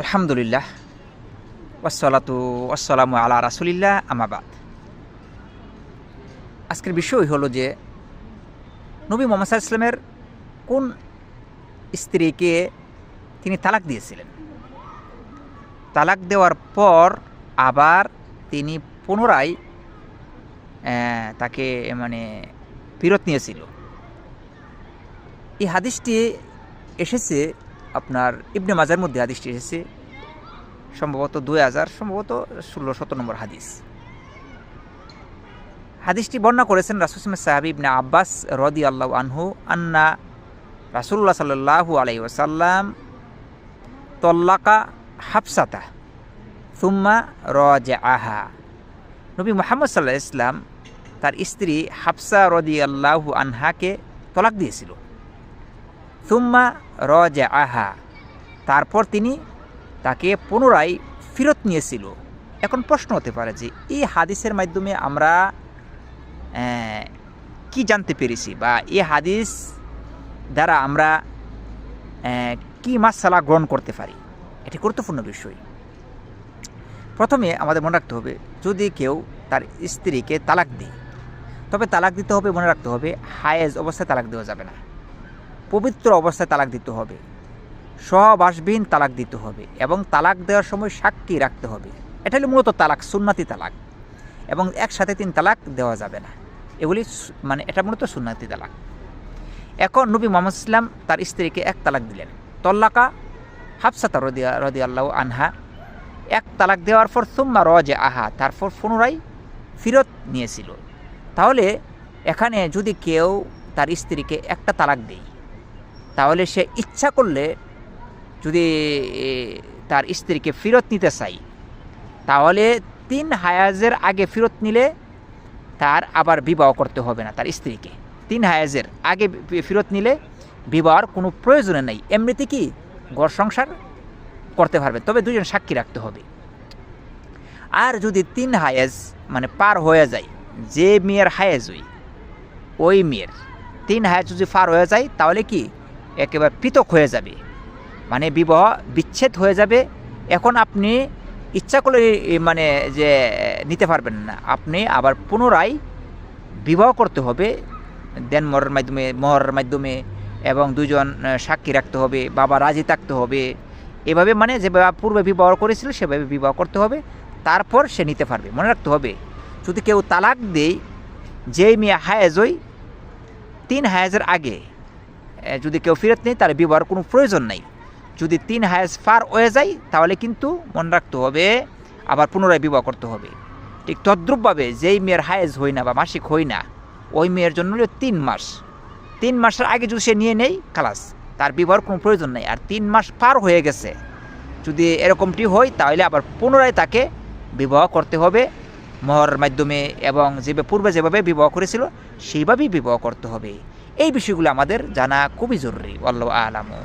আলহামদুলিল্লাহ ওয়াসালাতু ওয়াসালামু আলা রাসুলিল্লাহ আমাবাদ আজকের বিষয় হলো যে, নবী মোহাম্মদ ইসলামের কোন স্ত্রীকে তিনি তালাক দিয়েছিলেন? তালাক দেওয়ার পর আবার তিনি পুনরায় তাকে মানে ফেরত নিয়েছিল। এই হাদিসটি এসেছে আপনার ইবনে মাজার মধ্যে হাদিসটি এসেছে। সম্ভবত দুই হাজার, সম্ভবত ষোলো, সতেরো নম্বর হাদিস। হাদিসটি বর্ণনা করেছেন রাসুসম সাহাবি ইবনে আব্বাস রদি আল্লাহ আনহু আন্না রাসুল্লাহ সাল্লাহু আলাই ওসাল্লাম তল্লাকা হাফসাতা সুম্মা রজা আহা নবী মোহাম্মদ সাল্লাহ ইসলাম তার স্ত্রী হাফসা রদি আল্লাহু আনহাকে তলাক দিয়েছিল। সুম্মা রজা আহা তারপর তিনি তাকে পুনরায় ফেরত নিয়েছিল। এখন প্রশ্ন হতে পারে যে, এই হাদিসের মাধ্যমে আমরা কি জানতে পেরেছি? বা এই হাদিস দ্বারা আমরা কি মাসালা গ্রহণ করতে পারি? এটি গুরুত্বপূর্ণ বিষয়। প্রথমে আমাদের মনে রাখতে হবে, যদি কেউ তার স্ত্রীকে তালাক দেয়, তবে তালাক দিতে হবে, মনে রাখতে হবে, হায়েজ অবস্থায় তালাক দেওয়া যাবে না। পবিত্র অবস্থায় তালাক দিতে হবে। সহবাসবিহীন তালাক দিতে হবে এবং তালাক দেওয়ার সময় সাক্ষী রাখতে হবে। এটা হলো মূলত তালাক, সুন্নাতি তালাক। এবং একসাথে তিন তালাক দেওয়া যাবে না। এগুলি মানে এটা মূলত সুন্নাতি তালাক। এখন নবী মোহাম্মদ ইসলাম তার স্ত্রীকে এক তালাক দিলেন। তল্লাকা হাফসাতা রদিয়া রদি আল্লাহ আনহা। এক তালাক দেওয়ার পর সুম্মা রজে আহা তারপর পুনরায় ফিরত নিয়েছিল। তাহলে এখানে যদি কেউ তার স্ত্রীকে একটা তালাক দেয় তাহলে সে ইচ্ছা করলে যদি তার স্ত্রীকে ফেরত নিতে চাই, তাহলে তিন হায়াজের আগে ফেরত নিলে তার আবার বিবাহ করতে হবে না তার স্ত্রীকে। তিন হায়াজের আগে ফেরত নিলে বিবাহর কোনো প্রয়োজনে নেই। এমনিতে কি ঘর সংসার করতে পারবে, তবে দুজন সাক্ষী রাখতে হবে। আর যদি তিন হায়াজ মানে পার হয়ে যায়, যে মেয়ের হায়াজ ওই ওই মেয়ের, তিন হায়াজ যদি পার হয়ে যায়, তাহলে কি একেবারে পৃথক হয়ে যাবে। মানে বিবাহ বিচ্ছেদ হয়ে যাবে। এখন আপনি ইচ্ছা করলে এ, মানে যে নিতে পারবেন না। আপনি আবার পুনরায় বিবাহ করতে হবে। দেন মরের মাধ্যমে মহরের মাধ্যমে এবং দুজন সাক্ষী রাখতে হবে বাবা রাজি থাকতে হবে। এভাবে মানে যেভাবে পূর্বে বিবাহ করেছিল সেভাবে বিবাহ করতে হবে। তারপর সে নিতে পারবে। মনে রাখতে হবে যদি কেউ তালাক দেয় যেই মেয়ে হায়েজ ওই তিন হায়াজের আগে যদি কেউ ফেরত নেই তাহলে বিবাহর কোনো প্রয়োজন নাই। যদি তিন হায়াজ পার হয়ে যায়, তাহলে কিন্তু মনে রাখতে হবে, আবার পুনরায় বিবাহ করতে হবে। ঠিক তদ্রুপভাবে যেই মেয়ের হায়েজ হই না বা মাসিক হই না, ওই মেয়ের জন্য তিন মাস। তিন মাসের আগে যদি সে নিয়ে নেই খালাস, তার বিবাহর কোনো প্রয়োজন নেই। আর তিন মাস পার হয়ে গেছে, যদি এরকমটি হয়, তাহলে আবার পুনরায় তাকে বিবাহ করতে হবে। মহর মাধ্যমে এবং যেভাবে পূর্বে যেভাবে বিবাহ করেছিল, সেইভাবেই বিবাহ করতে হবে। এই বিষয়গুলো আমাদের জানা খুবই জরুরি আল্লাহ আলামু।